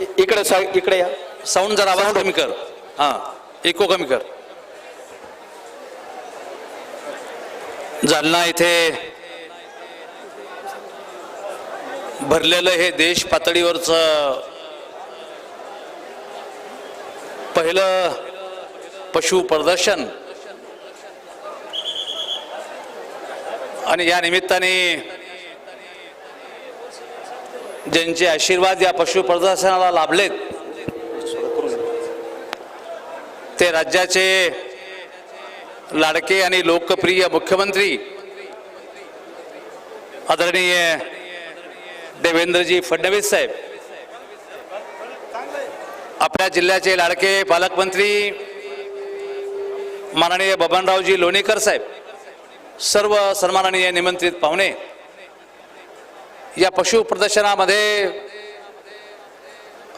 इकडे इकडे या. साऊंड जरा आवाज कमी कर. हा इको कमी कर. जालना इथे भरलेलं हे देश पातळीवरचं पहिलं पशु प्रदर्शन. आणि या निमित्ताने ज्यांचे आशीर्वाद या पशु प्रदर्शनाला लाभलेत ते राज्याचे लाडके आणि लोकप्रिय मुख्यमंत्री आदरणीय देवेंद्रजी फडणवीस साहेब आपल्या जिल्ह्याचे लाडके पालकमंत्री माननीय बबनरावजी लोणीकर साहेब सर्व सन्माननीय निमंत्रित पाहुणे या पशु प्रदर्शनामध्ये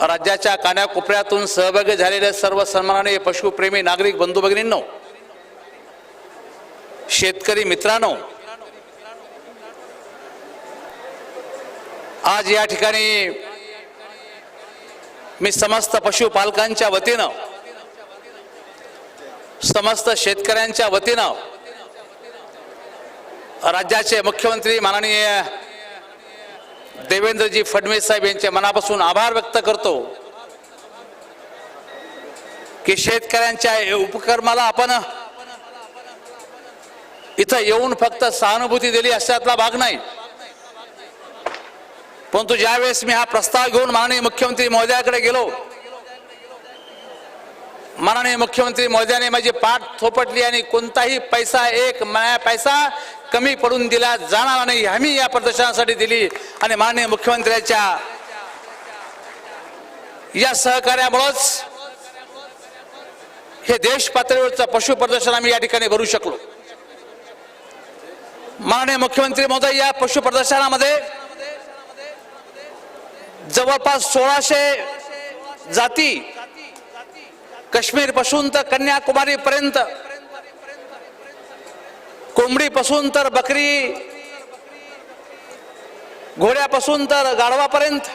राज्याच्या कानाकोपऱ्यातून सहभागी झालेले सर्व सन्माननीय पशुप्रेमी नागरिक बंधू भगिनींनो शेतकरी मित्रांनो आज या ठिकाणी मी समस्त पशुपालकांच्या वतीनं समस्त शेतकऱ्यांच्या वतीनं राज्याचे मुख्यमंत्री माननीय देवेंद्रजी फडणवीस साहेब यांच्या मनापासून आभार व्यक्त करतो की शेतकऱ्यांच्या उपक्रमाला आपण इथं येऊन फक्त सहानुभूती दिली अशातला भाग नाही. परंतु ज्यावेळेस मी हा प्रस्ताव घेऊन माननीय मुख्यमंत्री महोदयाकडे गेलो माननीय मुख्यमंत्री मोद्याने माझी पाठ थोपटली आणि कोणताही पैसा एक माया पैसा कमी पडून दिला जाणार नाही हमी या प्रदर्शनासाठी दिली. आणि माननीय मुख्यमंत्र्यांच्या या सहकार्यामुळंच हे देश पातळीवरचं पशु प्रदर्शन आम्ही या ठिकाणी भरू शकलो. माननीय मुख्यमंत्री महोदय या पशु प्रदर्शनामध्ये जवळपास सोळाशे जाती काश्मीरपासून तर कन्याकुमारी पर्यंत कोंबडी पासून तर बकरी. घोड्यापासून तर गाढवापर्यंत.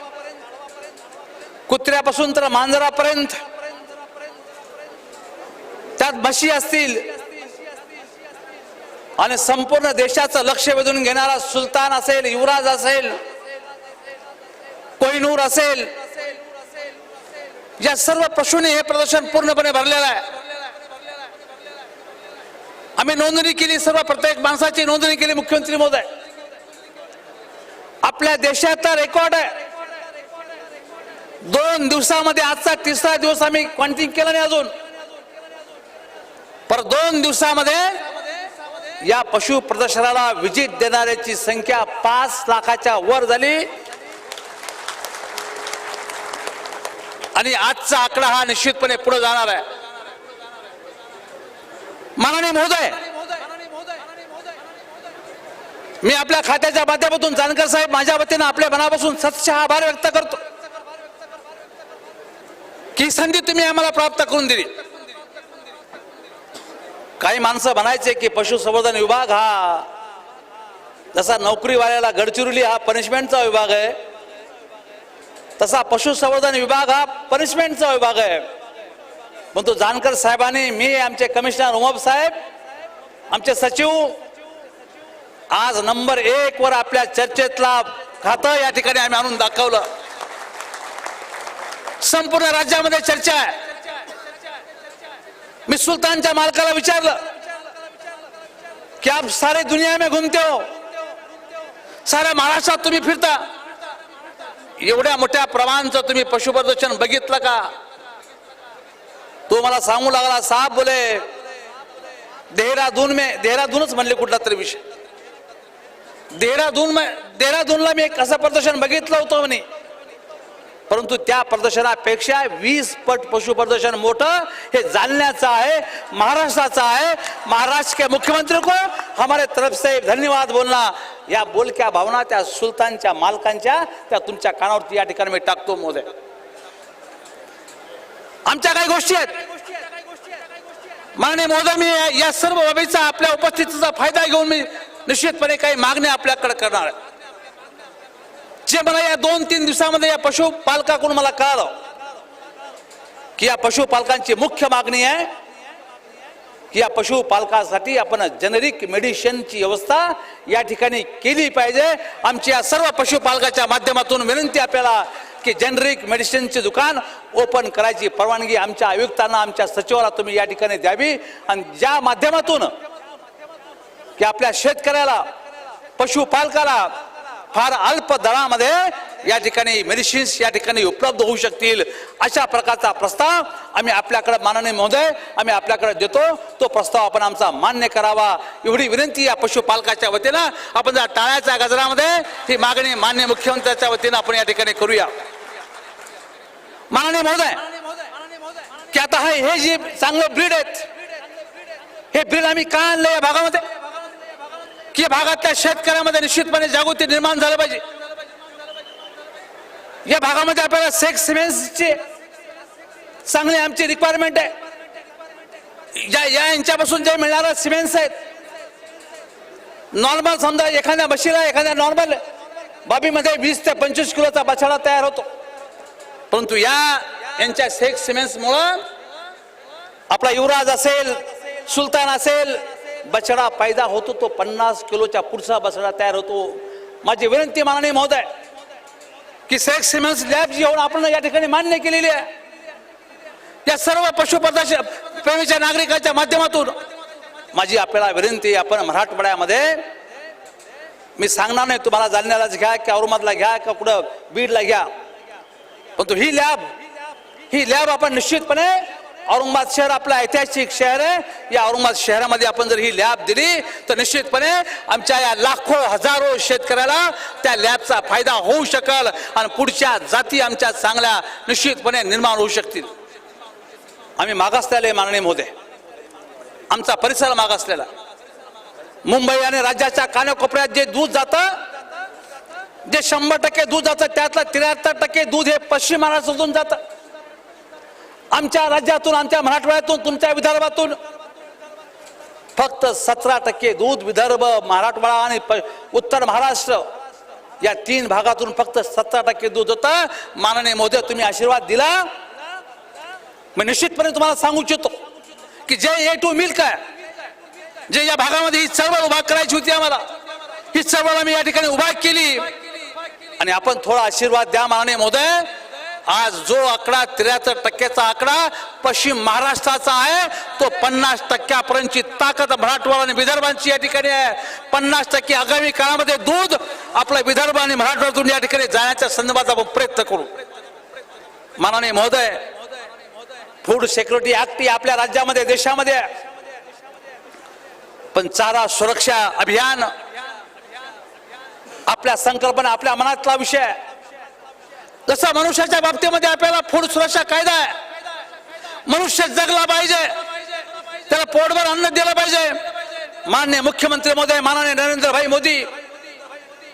कुत्र्यापासून तर मांजरापर्यंत. त्यात म्हशी असतील. आणि संपूर्ण देशाचं लक्ष वेधून घेणारा सुलतान असेल युवराज असेल कोहिनूर असेल या सर्व पशूंनी हे प्रदर्शन पूर्णपणे भरलेलं आहे. आम्ही नोंदणी केली सर्व प्रत्येक माणसाची नोंदणी केली मुख्यमंत्री मोदय आपल्या देशाचा रेकॉर्ड आहे. दोन दिवसामध्ये आजचा तिसरा दिवस आम्ही क्वांटिंग केलं नाही अजून. पर दोन दिवसामध्ये या पशु प्रदर्शनाला विजिट देणाऱ्याची संख्या पाच लाखाच्या वर झाली. आणि आजचा आकडा हा निश्चितपणे पुढे जाणार आहे. माननीय महोदय मी आपल्या खात्याच्या माध्यमातून जानकर साहेब माझ्या वतीनं आपल्या मनापासून सच्चा आभार व्यक्त करतो. की संधी तुम्ही आम्हाला प्राप्त करून दिली. काही माणसं म्हणायचे की पशुसंवर्धन विभाग हा जसा नोकरीवाल्याला गडचिरोली हा पनिशमेंटचा विभाग आहे तसा पशुसंवर्धन विभाग हा पनिशमेंटचा विभाग आहे. पण तो जानकर साहेबांनी मी आमचे कमिशनर उमप साहेब. आमचे सचिव आज नंबर एक वर आपल्या चर्चेतला खातं या ठिकाणी आम्ही आणून दाखवलं. संपूर्ण राज्यामध्ये चर्चा आहे. मी सुलतानच्या मालकाला विचारलं की आप सारे दुनिया में घुमते हो? साऱ्या महाराष्ट्रात तुम्ही फिरता? एवढ्या मोठ्या प्रमाणचं तुम्ही पशुप्रदर्शन बघितलं का? तो मला सांगू लागला साहेब बोले देहरादून मे देहरादूनच म्हणले कुठला तरी विषय. देहरादून देहरादूनला मी एक असं प्रदर्शन बघितलं होतं म्हणे. परंतु त्या प्रदर्शनापेक्षा वीस पट पशु प्रदर्शन मोठं हे जालन्याचं आहे महाराष्ट्राचं आहे. महाराष्ट्र के मुख्यमंत्री को हमारे तरफ से धन्यवाद बोलना. या बोलक्या भावना त्या सुलतानच्या मालकांच्या त्या तुमच्या कानावरती या ठिकाणी मी टाकतो मोदय आमच्या काही गोष्टी आहेत. माननीय मोदय मी या सर्व बाबीचा आपल्या उपस्थितीचा फायदा घेऊन मी निश्चितपणे काही मागण्या आपल्याकडे करणार आहे. जे मला या दोन तीन दिवसामध्ये या पशुपालकाकडून मला कळालं की या पशुपालकांची मुख्य मागणी आहे की या पशुपालकासाठी आपण जेनेरिक मेडिसिनची व्यवस्था या ठिकाणी केली पाहिजे. आमची या सर्व पशुपालकाच्या माध्यमातून विनंती आपल्याला की जेनेरिक मेडिसिनचे दुकान ओपन करायची परवानगी आमच्या आयुक्तांना आमच्या सचिवाला तुम्ही या ठिकाणी द्यावी. आणि ज्या माध्यमातून की आपल्या शेतकऱ्याला पशुपालकाला फार अल्प दरामध्ये या ठिकाणी मेडिसिन्स या ठिकाणी उपलब्ध होऊ शकतील अशा प्रकारचा प्रस्ताव आम्ही आपल्याकडे माननीय महोदय आम्ही आपल्याकडे देतो. तो प्रस्ताव आपण आमचा मान्य करावा. एवढी विनंती या पशुपालकाच्या वतीनं. आपण जर टाळ्याच्या गजरामध्ये ही मागणी मान्य मुख्यमंत्र्याच्या वतीनं आपण या ठिकाणी करूया. माननीय महोदय की आता हे हे जे चांगलं ब्रीड आहेत हे ब्रीड आम्ही का आणलं या भागामध्ये? या भागातल्या शेतकऱ्यामध्ये निश्चितपणे जागृती निर्माण झालं पाहिजे. या भागामध्ये आपल्याला सेक्स सिमेंटचे चांगले आमची रिक्वायरमेंट आहे. या या यांच्यापासून जे मिळणारा सिमेंट्स आहेत नॉर्मल समजा एखाद्या बशीला एखाद्या नॉर्मल बाबीमध्ये वीस ते पंचवीस किलोचा बछडा तयार होतो. परंतु या यांच्या सेक्स सिमेंट्समुळं आपला युवराज असेल सुलतान असेल बछडा पैदा होतो तो पन्नास किलोच्या पुढचा बछडा तयार होतो. माझी विनंती माननीय महोदय की सेक्स सिमेन्स लॅब जी आपण या ठिकाणी मान्य केलेली आहे. या सर्व पशुपदाश प्रेमीच्या नागरिकांच्या माध्यमातून माझी आपल्याला विनंती आपण मराठवाड्यामध्ये मी सांगणार नाही तुम्हाला जालन्यालाच घ्या की औरंगाबादला घ्या का कुठं बीडला घ्या. परंतु ही लॅब ही लॅब आपण निश्चितपणे औरंगाबाद शहर आपलं ऐतिहासिक शहर आहे. या औरंगाबाद शहरामध्ये आपण जर ही लॅब दिली तर निश्चितपणे आमच्या या लाखो हजारो शेतकऱ्याला त्या लॅबचा फायदा होऊ शकेल आणि पुढच्या जाती आमच्या चांगल्या निश्चितपणे निर्माण होऊ शकतील. आम्ही मागासलेले माननीय मोदे. आमचा परिसर मागासलेला. मुंबई आणि राज्याच्या कानाकोपऱ्यात जे दूध जातं जे शंभर टक्के दूध जातं त्यातलं त्र्याहत्तर टक्के दूध हे पश्चिम महाराष्ट्रातून जातं. आमच्या राज्यातून आमच्या मराठवाड्यातून तुमच्या विदर्भातून. फक्त सतरा टक्के दूध विदर्भ मराठवाडा आणि प- उत्तर महाराष्ट्र या तीन भागातून फक्त सतरा टक्के दूध होतं. माननीय मोदी तुम्ही आशीर्वाद दिला. मी निश्चितपणे तुम्हाला सांगू इच्छितो की जे ए टू मिल्क आहे जे या भागामध्ये ही चळवळ उभा करायची होती आम्हाला ही चळवळ आम्ही या ठिकाणी उभा केली. आणि आपण थोडा आशीर्वाद द्या माननीय मोदय. आज जो आकडा त्र्याहत्तर टक्क्याचा आकडा पश्चिम महाराष्ट्राचा आहे तो पन्नास टक्क्यापर्यंतची ताकद मराठवाडा आणि विदर्भांची या ठिकाणी आहे पन्नास टक्के आगामी काळामध्ये दूध आपल्या विदर्भ आणि मराठवाड्यातून या ठिकाणी जाण्याच्या संदर्भात आपण प्रयत्न करू माननीय महोदय फूड सेक्युरिटी ऍक्ट ही आपल्या राज्यामध्ये देशामध्ये आहे. पण चारा सुरक्षा अभियान आपल्या संकल्पना आपल्या मनातला विषय आहे. जसा मनुष्याच्या बाबतीमध्ये आपल्याला फूड सुरक्षा कायदा आहे. मनुष्य जगला पाहिजे. त्याला पोटभर अन्न दिलं पाहिजे. मान्य मुख्यमंत्री मोदी माननीय नरेंद्रभाई मोदी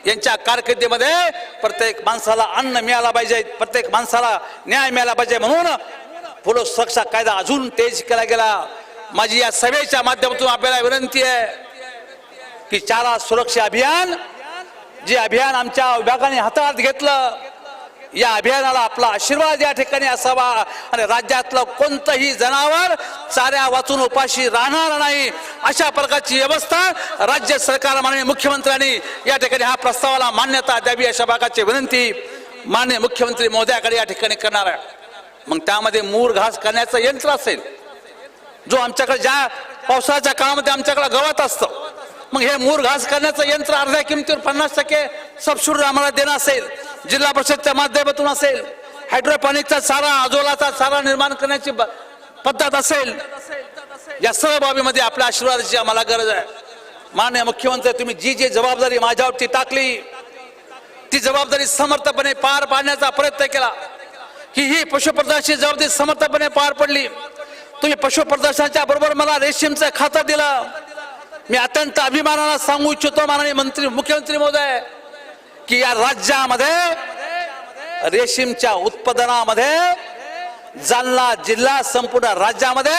यांच्या कारकिर्दीमध्ये प्रत्येक माणसाला अन्न मिळाला पाहिजे. प्रत्येक माणसाला न्याय मिळाला पाहिजे म्हणून फूड सुरक्षा कायदा अजून तेज केला गेला. माझी या सभेच्या माध्यमातून आपल्याला विनंती आहे की चारा सुरक्षा अभियान जे अभियान आमच्या विभागाने हातात घेतलं या अभियानाला आपला आशीर्वाद या ठिकाणी असावा आणि राज्यातलं कोणतंही जनावर चाऱ्या वाचून उपाशी राहणार नाही अशा प्रकारची व्यवस्था राज्य सरकार माननीय मुख्यमंत्र्यांनी या ठिकाणी हा प्रस्तावाला मान्यता द्यावी अशा भागाची विनंती माननीय मुख्यमंत्री महोदयाकडे या ठिकाणी करणार आहे. मग त्यामध्ये मूर घास करण्याचं यंत्र असेल जो आमच्याकडे ज्या पावसाळ्याच्या काळामध्ये आमच्याकडे गवत असतं मग हे मूर घास करण्याचं यंत्र अर्ध्या किमतीवर पन्नास टक्के सबसिडी आम्हाला देणं असेल जिल्हा परिषदच्या माध्यमातून असेल हायड्रोपॉनिकचा सारा आजोलाचा सारा निर्माण करण्याची पद्धत असेल या सर्व बाबीमध्ये आपल्या आशीर्वादाची आम्हाला गरज आहे. मान्य मुख्यमंत्री तुम्ही जी जी जबाबदारी माझ्यावरती टाकली ती जबाबदारी समर्थपणे पार पाडण्याचा प्रयत्न केला. ही ही पशुप्रदर्शनाची जबाबदारी समर्थपणे पार पडली. तुम्ही पशुप्रदर्शनाच्या बरोबर मला रेशीमचं खातं दिलं. मी अत्यंत अभिमानाला सांगू इच्छितो माननीय मंत्री मुख्यमंत्री महोदय. की या राज्यामध्ये रेशीमच्या उत्पादनामध्ये जालना जिल्हा संपूर्ण राज्यामध्ये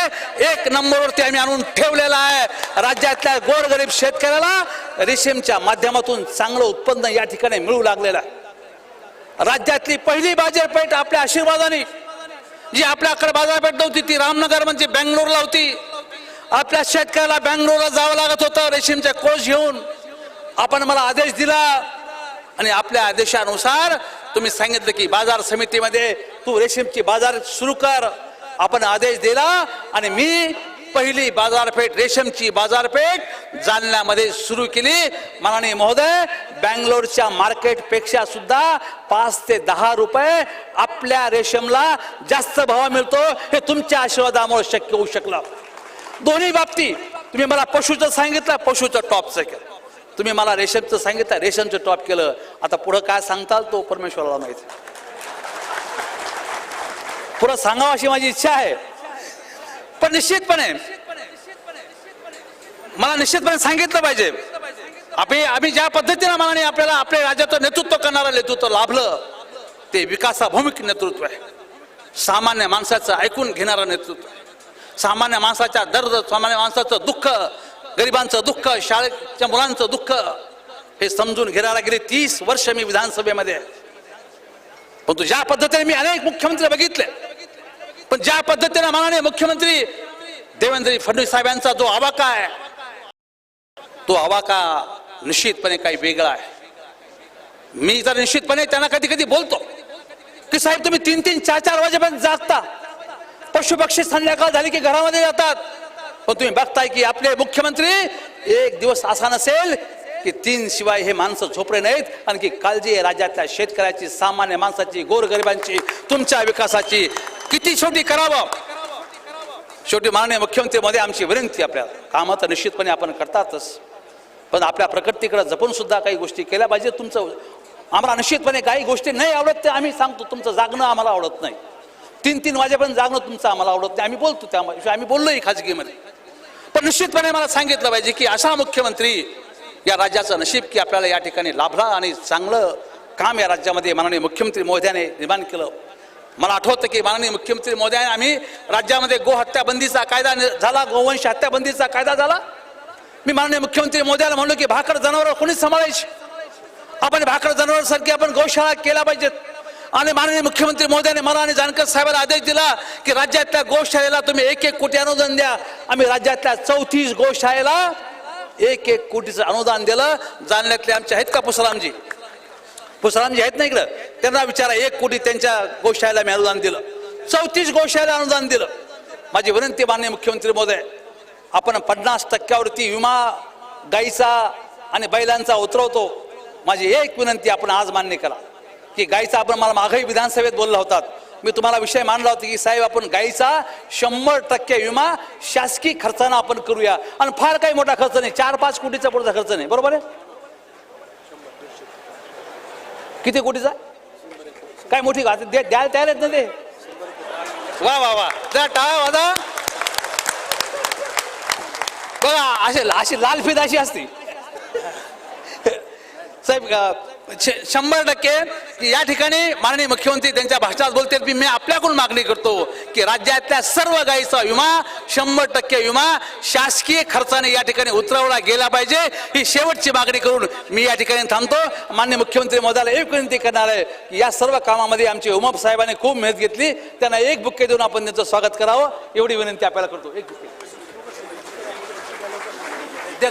एक नंबरवरती आम्ही आणून ठेवलेला आहे. राज्यातल्या गोरगरीब शेतकऱ्याला रेशीमच्या माध्यमातून चांगलं उत्पन्न या ठिकाणी मिळू लागलेलं आहे. राज्यातली पहिली बाजारपेठ आपल्या आशीर्वादाने जी आपल्याकडे बाजारपेठ नव्हती ती रामनगर म्हणजे बँगलोरला होती. आपल्या शेतकऱ्याला बँगलोरला जावं लागत होतं रेशीमचे कोष घेऊन. आपण मला आदेश दिला आणि आपल्या आदेशानुसार तुम्ही सांगितलं की बाजार समितीमध्ये तू रेशीमची बाजार सुरू कर. आपण आदेश दिला आणि मी पहिली बाजारपेठ रेशमची बाजारपेठ जालन्यामध्ये सुरू केली. माननीय महोदय बँगलोरच्या मार्केटपेक्षा सुद्धा पाच ते दहा रुपये आपल्या रेशमला जास्त भाव मिळतो हे तुमच्या आशीर्वादामुळे शक्य होऊ शकलं. दोन्ही बाबतीत तुम्ही मला पशुचं सांगितलं पशुचं टॉपचं केलं तुम्ही मला रेशमचं सांगितलं रेशमचं टॉप केलं. आता पुढं काय सांगताल तो परमेश्वराला माहिती. पुढं सांगावं अशी माझी इच्छा आहे. पण निश्चितपणे मला निश्चितपणे सांगितलं पाहिजे. आम्ही आम्ही ज्या पद्धतीनं मागणी आपल्याला आपल्या राज्याचं नेतृत्व करणारं नेतृत्व लाभलं ते विकासाभूमिक नेतृत्व आहे. सामान्य माणसाचं ऐकून घेणारं नेतृत्व. सामान्य माणसाच्या दर्द सामान्य माणसाचं दुःख गरिबांचं दुःख शाळेच्या मुलांचं दुःख हे समजून घेणारा गेले तीस वर्ष मी विधानसभेमध्ये. पण परंतु ज्या पद्धतीने मी अनेक मुख्यमंत्री बघितले पण ज्या पद्धतीने माननीय मुख्यमंत्री देवेंद्र फडणवीस साहेबांचा जो आवाका आहे तो आवाका निश्चितपणे काही वेगळा आहे. मी तर निश्चितपणे त्यांना कधी कधी बोलतो की साहेब तुम्ही तीन तीन चार चार वाजेपर्यंत जागता. पशु पक्षी संध्याकाळ झाली की घरामध्ये जातात. पण तुम्ही बघताय की आपले मुख्यमंत्री एक दिवस असा नसेल की तीन शिवाय हे माणसं झोपले नाहीत आणखी काळजी आहे राज्यातल्या शेतकऱ्याची सामान्य माणसाची गोरगरिबांची तुमच्या विकासाची. किती शेवटी करावं? शेवटी माननीय मुख्यमंत्री मध्ये आमची विनंती आपल्याला कामं तर निश्चितपणे आपण करतातच. पण आपल्या प्रकृतीकडे जपून सुद्धा काही गोष्टी केल्या पाहिजे. तुमचं आम्हाला निश्चितपणे काही गोष्टी नाही आवडत ते आम्ही सांगतो. तुमचं जागणं आम्हाला आवडत नाही. तीन तीन वाजेपर्यंत जागणं तुमचं आम्हाला आवडत नाही. आम्ही बोलतो त्याविषयी आम्ही बोललोही खाजगीमध्ये. पण निश्चितपणे मला सांगितलं पाहिजे की असा मुख्यमंत्री या राज्याचं नशीब की आपल्याला या ठिकाणी लाभला आणि चांगलं काम या राज्यामध्ये माननीय मुख्यमंत्री मोद्याने निर्माण केलं. मला आठवतं की माननीय मुख्यमंत्री मोद्याने आम्ही राज्यामध्ये गो हत्याबंदीचा कायदा झाला गोवंश हत्याबंदीचा कायदा झाला. मी माननीय मुख्यमंत्री मोद्याला म्हणलो की भाकर जनावर कोणीच सांभाळायची? आपण भाकर जनावर सारखी आपण गोशाळा केल्या पाहिजेत. आणि माननीय मुख्यमंत्री मोदी मला आणि जानकर साहेबांना आदेश दिला की राज्यातल्या गोशाळेला तुम्ही एक एक कोटी अनुदान द्या. आम्ही राज्यातल्या चौतीस गोशाळेला एक एक कोटीचं अनुदान दिलं. जालन्यातले आमचे आहेत का पुसरामजी? पुसरामजी आहेत ना इकडं? त्यांना विचारा एक कोटी त्यांच्या गोशाळेला मी अनुदान दिलं. चौतीस गोशाळेला अनुदान दिलं. माझी विनंती माननीय मुख्यमंत्री मोदय आपण पन्नास टक्क्यावरती विमा गाईचा आणि बैलांचा उतरवतो. माझी एक विनंती आपण आज मान्य करा. की गाईचा आपण मला मागही विधानसभेत बोलला होतात मी तुम्हाला विषय मांडला होता की साहेब आपण गाईचा शंभर टक्के विमा शासकीय खर्चानं आपण करूया. आणि फार काही मोठा खर्च नाही. चार पाच कोटीचा पुढचा खर्च नाही. बरोबर आहे? किती कोटीचा? काय मोठी दे- द्यायला तयार आहेत ना ते? वा वा वा. टाळा बघा असे अशी लाल फित अशी असती. साहेब शंभर टक्के या ठिकाणी माननीय मुख्यमंत्री त्यांच्या भाषणात बोलते की मी आपल्याकडून मागणी करतो की राज्यातल्या सर्व गायीचा विमा शंभर टक्के विमा शासकीय खर्चाने या ठिकाणी उतरवला गेला पाहिजे. ही शेवटची मागणी करून मी या ठिकाणी थांबतो. माननीय मुख्यमंत्री महोदयाला एक विनंती करणार आहे की या सर्व कामामध्ये आमचे उमप साहेबांनी खूप मेहनत घेतली. त्यांना एक बुक्के देऊन आपण त्यांचं स्वागत करावं. एवढी विनंती आपल्याला करतो. एक बुक्के द्या